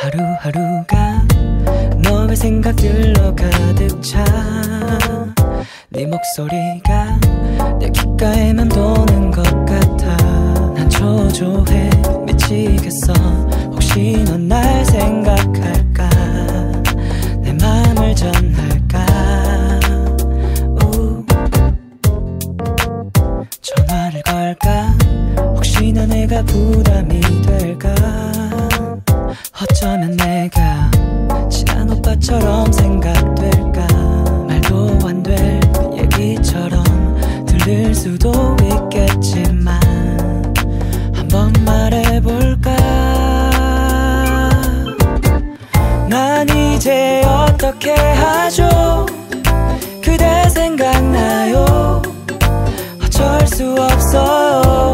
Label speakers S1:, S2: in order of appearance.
S1: 하루하루가 너의 생각들로 가득 차. 네 목소리가 내 귓가에만 도는 것 같아. 난 초조해 미치겠어. 혹시 넌 날 생각할까? 내 맘을 전할까? 우. 전화를 걸까? 혹시나 내가 부담이 될까 어쩌면 내가 친한 오빠처럼 생각될까? 말도 안 될 얘기처럼 들릴 수도 있겠지만 한번 말해볼까? 난 이제 어떻게 하죠? 그대 생각나요? 어쩔 수 없어